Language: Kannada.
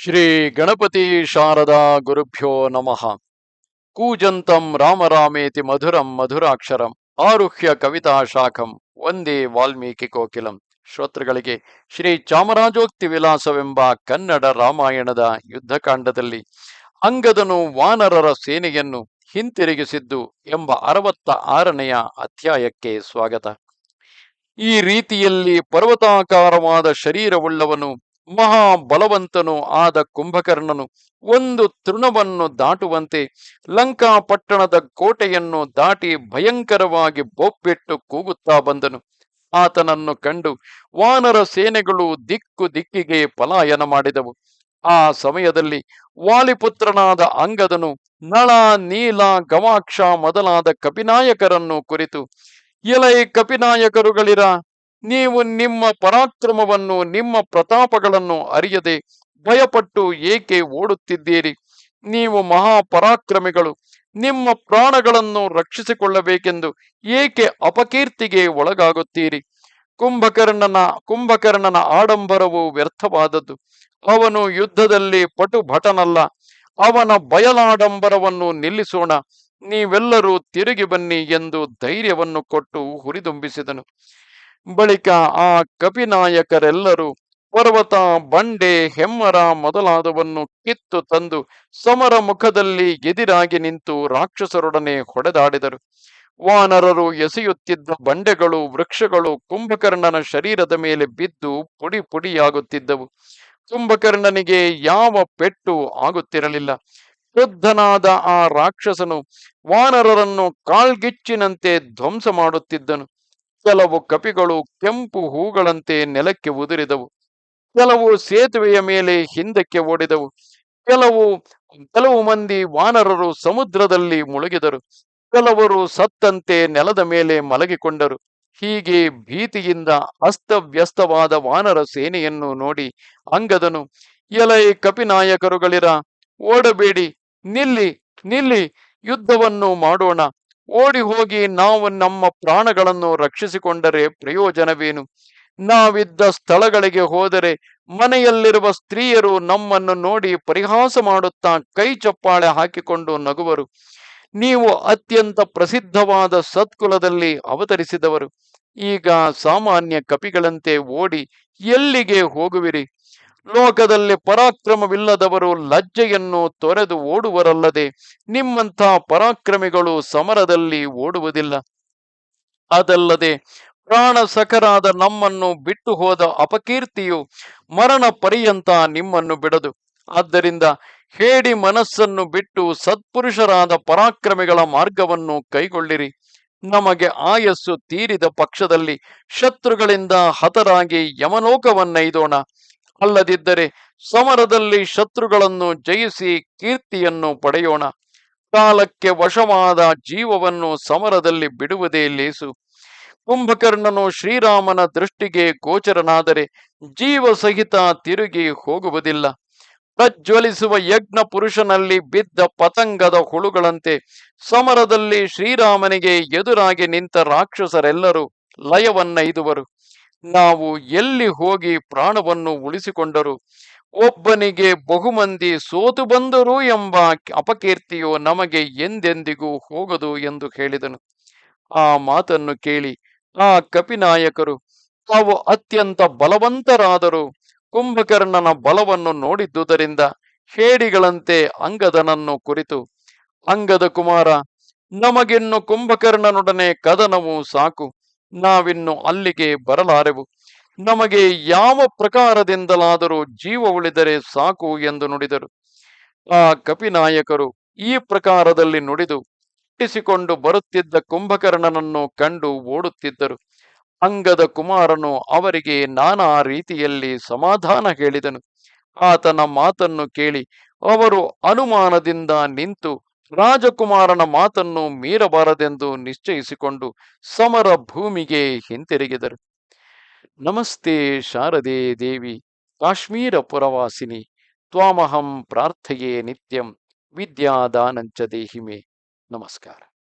ಶ್ರೀ ಗಣಪತಿ ಶಾರದಾ ಗುರುಭ್ಯೋ ನಮಃ. ಕೂಜಂತಂ ರಾಮರಾಮೇತಿ ಮಧುರಂ ಮಧುರಾಕ್ಷರಂ ಆರುಹ್ಯ ಕವಿತಾ ಶಾಖಂ ಒಂದೇ ವಾಲ್ಮೀಕಿ ಕೋಕಿಲಂ. ಶ್ರೋತೃಗಳಿಗೆ ಶ್ರೀ ಚಾಮರಾಜೋಕ್ತಿ ವಿಲಾಸವೆಂಬ ಕನ್ನಡ ರಾಮಾಯಣದ ಯುದ್ಧಕಾಂಡದಲ್ಲಿ ಅಂಗದನು ವಾನರರ ಸೇನೆಯನ್ನು ಹಿಂತಿರುಗಿಸಿದ್ದು ಎಂಬ ಅರವತ್ತ ಆರನೆಯ ಅಧ್ಯಾಯಕ್ಕೆ ಸ್ವಾಗತ. ಈ ರೀತಿಯಲ್ಲಿ ಪರ್ವತಾಕಾರವಾದ ಶರೀರವುಳ್ಳವನು ಮಹಾ ಬಲವಂತನು ಆದ ಕುಂಭಕರ್ಣನು ಒಂದು ತೃಣವನ್ನು ದಾಟುವಂತೆ ಲಂಕಾ ಪಟ್ಟಣದ ಕೋಟೆಯನ್ನು ದಾಟಿ ಭಯಂಕರವಾಗಿ ಬೊಬ್ಬಿಟ್ಟು ಕೂಗುತ್ತಾ ಬಂದನು. ಆತನನ್ನು ಕಂಡು ವಾನರ ಸೇನೆಗಳು ದಿಕ್ಕು ದಿಕ್ಕಿಗೆ ಪಲಾಯನ ಮಾಡಿದವು. ಆ ಸಮಯದಲ್ಲಿ ವಾಲಿಪುತ್ರನಾದ ಅಂಗದನು ನಳ ನೀಲ ಗವಾಕ್ಷ ಮೊದಲಾದ ಕಪಿನಾಯಕರನ್ನು ಕುರಿತು, ಎಲೈ ಕಪಿನಾಯಕರುಗಳಿರ? ನೀವು ನಿಮ್ಮ ಪರಾಕ್ರಮವನ್ನು, ನಿಮ್ಮ ಪ್ರತಾಪಗಳನ್ನು ಅರಿಯದೆ ಭಯಪಟ್ಟು ಏಕೆ ಓಡುತ್ತಿದ್ದೀರಿ? ನೀವು ಮಹಾಪರಾಕ್ರಮಿಗಳು. ನಿಮ್ಮ ಪ್ರಾಣಗಳನ್ನು ರಕ್ಷಿಸಿಕೊಳ್ಳಬೇಕೆಂದು ಏಕೆ ಅಪಕೀರ್ತಿಗೆ ಒಳಗಾಗುತ್ತೀರಿ? ಕುಂಭಕರ್ಣನ ಕುಂಭಕರ್ಣನ ಆಡಂಬರವು ವ್ಯರ್ಥವಾದದ್ದು. ಅವನು ಯುದ್ಧದಲ್ಲಿ ಪಟು ಭಟನಲ್ಲ ಅವನ ಬಯಲಾಡಂಬರವನ್ನು ನಿಲ್ಲಿಸೋಣ. ನೀವೆಲ್ಲರೂ ತಿರುಗಿ ಬನ್ನಿ ಎಂದು ಧೈರ್ಯವನ್ನು ಕೊಟ್ಟು ಹುರಿದುಂಬಿಸಿದನು. ಬಳಿಕ ಆ ಕಪಿನಾಯಕರೆಲ್ಲರೂ ಪರ್ವತ, ಬಂಡೆ, ಹೆಮ್ಮರ ಮೊದಲಾದವನ್ನು ಕಿತ್ತು ತಂದು ಸಮರ ಮುಖದಲ್ಲಿ ಎದಿರಾಗಿ ನಿಂತು ರಾಕ್ಷಸರೊಡನೆ ಹೊಡೆದಾಡಿದರು. ವಾನರರು ಎಸೆಯುತ್ತಿದ್ದ ಬಂಡೆಗಳು, ವೃಕ್ಷಗಳು ಕುಂಭಕರ್ಣನ ಶರೀರದ ಮೇಲೆ ಬಿದ್ದು ಪುಡಿ ಪುಡಿಯಾಗುತ್ತಿದ್ದವು. ಕುಂಭಕರ್ಣನಿಗೆ ಯಾವ ಪೆಟ್ಟು ಆಗುತ್ತಿರಲಿಲ್ಲ. ಕ್ರುದ್ಧನಾದ ಆ ರಾಕ್ಷಸನು ವಾನರರನ್ನು ಕಾಳ್ಗಿಚ್ಚಿನಂತೆ ಧ್ವಂಸ ಮಾಡುತ್ತಿದ್ದನು. ಕೆಲವು ಕಪಿಗಳು ಕೆಂಪು ಹೂಗಳಂತೆ ನೆಲಕ್ಕೆ ಉದುರಿದವು. ಕೆಲವು ಸೇತುವೆಯ ಮೇಲೆ ಹಿಂದಕ್ಕೆ ಓಡಿದವು. ಕೆಲವು ಕೆಲವು ಮಂದಿ ವಾನರರು ಸಮುದ್ರದಲ್ಲಿ ಮುಳುಗಿದರು. ಕೆಲವರು ಸತ್ತಂತೆ ನೆಲದ ಮೇಲೆ ಮಲಗಿಕೊಂಡರು. ಹೀಗೆ ಭೀತಿಯಿಂದ ಅಸ್ತವ್ಯಸ್ತವಾದ ವಾನರ ಸೇನೆಯನ್ನು ನೋಡಿ ಅಂಗದನು, ಎಲೈ ಕಪಿನಾಯಕರುಗಳಿರ, ಓಡಬೇಡಿ, ನಿಲ್ಲಿ ನಿಲ್ಲಿ, ಯುದ್ಧವನ್ನು ಮಾಡೋಣ. ಓಡಿ ಹೋಗಿ ನಾವು ನಮ್ಮ ಪ್ರಾಣಗಳನ್ನು ರಕ್ಷಿಸಿಕೊಂಡರೆ ಪ್ರಯೋಜನವೇನು? ನಾವಿದ್ದ ಸ್ಥಳಗಳಿಗೆ ಹೋದರೆ ಮನೆಯಲ್ಲಿರುವ ಸ್ತ್ರೀಯರು ನಮ್ಮನ್ನು ನೋಡಿ ಪರಿಹಾಸ ಮಾಡುತ್ತಾ ಕೈ ಚಪ್ಪಾಳೆ ಹಾಕಿಕೊಂಡು ನಗುವರು. ನೀವು ಅತ್ಯಂತ ಪ್ರಸಿದ್ಧವಾದ ಸತ್ಕುಲದಲ್ಲಿ ಅವತರಿಸಿದವರು. ಈಗ ಸಾಮಾನ್ಯ ಕಪಿಗಳಂತೆ ಓಡಿ ಎಲ್ಲಿಗೆ ಹೋಗುವಿರಿ? ಲೋಕದಲ್ಲಿ ಪರಾಕ್ರಮವಿಲ್ಲದವರು ಲಜ್ಜೆಯನ್ನು ತೊರೆದು ಓಡುವರಲ್ಲದೆ ನಿಮ್ಮಂತಹ ಪರಾಕ್ರಮಿಗಳು ಸಮರದಲ್ಲಿ ಓಡುವುದಿಲ್ಲ. ಅದಲ್ಲದೆ ಪ್ರಾಣ ಸಖರಾದ ನಮ್ಮನ್ನು ಬಿಟ್ಟು ಹೋದ ಅಪಕೀರ್ತಿಯು ಮರಣ ಪರ್ಯಂತ ನಿಮ್ಮನ್ನು ಬಿಡದು. ಆದ್ದರಿಂದ ಹೇಡಿ ಮನಸ್ಸನ್ನು ಬಿಟ್ಟು ಸತ್ಪುರುಷರಾದ ಪರಾಕ್ರಮಿಗಳ ಮಾರ್ಗವನ್ನು ಕೈಗೊಳ್ಳಿರಿ. ನಮಗೆ ಆಯಸ್ಸು ತೀರಿದ ಪಕ್ಷದಲ್ಲಿ ಶತ್ರುಗಳಿಂದ ಹತರಾಗಿ ಯಮಲೋಕವನ್ನೈದೋಣ. ಅಲ್ಲದಿದ್ದರೆ ಸಮರದಲ್ಲಿ ಶತ್ರುಗಳನ್ನು ಜಯಿಸಿ ಕೀರ್ತಿಯನ್ನು ಪಡೆಯೋಣ. ಕಾಲಕ್ಕೆ ವಶವಾದ ಜೀವವನ್ನು ಸಮರದಲ್ಲಿ ಬಿಡುವುದೇ ಲೇಸು. ಕುಂಭಕರ್ಣನು ಶ್ರೀರಾಮನ ದೃಷ್ಟಿಗೆ ಗೋಚರನಾದರೆ ಜೀವ ಸಹಿತ ತಿರುಗಿ ಹೋಗುವುದಿಲ್ಲ. ಪ್ರಜ್ವಲಿಸುವ ಯಜ್ಞ ಪುರುಷನಲ್ಲಿ ಬಿದ್ದ ಪತಂಗದ ಹುಳುಗಳಂತೆ ಸಮರದಲ್ಲಿ ಶ್ರೀರಾಮನಿಗೆ ಎದುರಾಗಿ ನಿಂತ ರಾಕ್ಷಸರೆಲ್ಲರೂ ಲಯವನ್ನೈದುವರು. ನಾವು ಎಲ್ಲಿ ಹೋಗಿ ಪ್ರಾಣವನ್ನು ಉಳಿಸಿಕೊಂಡರು? ಒಬ್ಬನಿಗೆ ಬಹುಮಂದಿ ಸೋತು ಬಂದರು ಎಂಬ ಅಪಕೀರ್ತಿಯು ನಮಗೆ ಎಂದೆಂದಿಗೂ ಹೋಗದು ಎಂದು ಹೇಳಿದನು. ಆ ಮಾತನ್ನು ಕೇಳಿ, ಆ ಕಪಿನಾಯಕರು, ತಾವು ಅತ್ಯಂತ ಬಲವಂತರಾದರೂ. ಕುಂಭಕರ್ಣನ ಬಲವನ್ನು ನೋಡಿದ್ದುದರಿಂದ ಹೇಡಿಗಳಂತೆ ಅಂಗದನನ್ನು ಕುರಿತು, ಅಂಗದ ಕುಮಾರ, ನಮಗಿನ್ನು ಕುಂಭಕರ್ಣನೊಡನೆ ಕದನವು ಸಾಕು. ನಾವಿನ್ನು ಅಲ್ಲಿಗೆ ಬರಲಾರೆವು. ನಮಗೆ ಯಾವ ಪ್ರಕಾರದಿಂದಲಾದರೂ ಜೀವ ಉಳಿದರೆ ಸಾಕು ಎಂದು ನುಡಿದರು. ಆ ಕಪಿನಾಯಕರು ಈ ಪ್ರಕಾರದಲ್ಲಿ ನುಡಿದು ಹುಟ್ಟಿಸಿಕೊಂಡು ಬರುತ್ತಿದ್ದ ಕುಂಭಕರ್ಣನನ್ನು ಕಂಡು ಓಡುತ್ತಿದ್ದರು. ಅಂಗದ ಕುಮಾರನು ಅವರಿಗೆ ನಾನಾ ರೀತಿಯಲ್ಲಿ ಸಮಾಧಾನ ಹೇಳಿದನು. ಆತನ ಮಾತನ್ನು ಕೇಳಿ ಅವರು ಅನುಮಾನದಿಂದ ನಿಂತು ರಾಜಕುಮಾರನ ಮಾತನ್ನು ಮೀರಬಾರದೆಂದು ನಿಶ್ಚಯಿಸಿಕೊಂಡು ಸಮರ ಭೂಮಿಗೆ ಹಿಂತಿರುಗಿದರು. ನಮಸ್ತೆ ಶಾರದೆ ದೇವಿ, ಕಾಶ್ಮೀರ ಪುರವಾಸಿನಿ, ತ್ವಾಮಹಂ ಪ್ರಾರ್ಥೆಯೇ ನಿತ್ಯಂ, ವಿದ್ಯಾದಾನಂಚ ದೇಹಿಮೆ. ನಮಸ್ಕಾರ.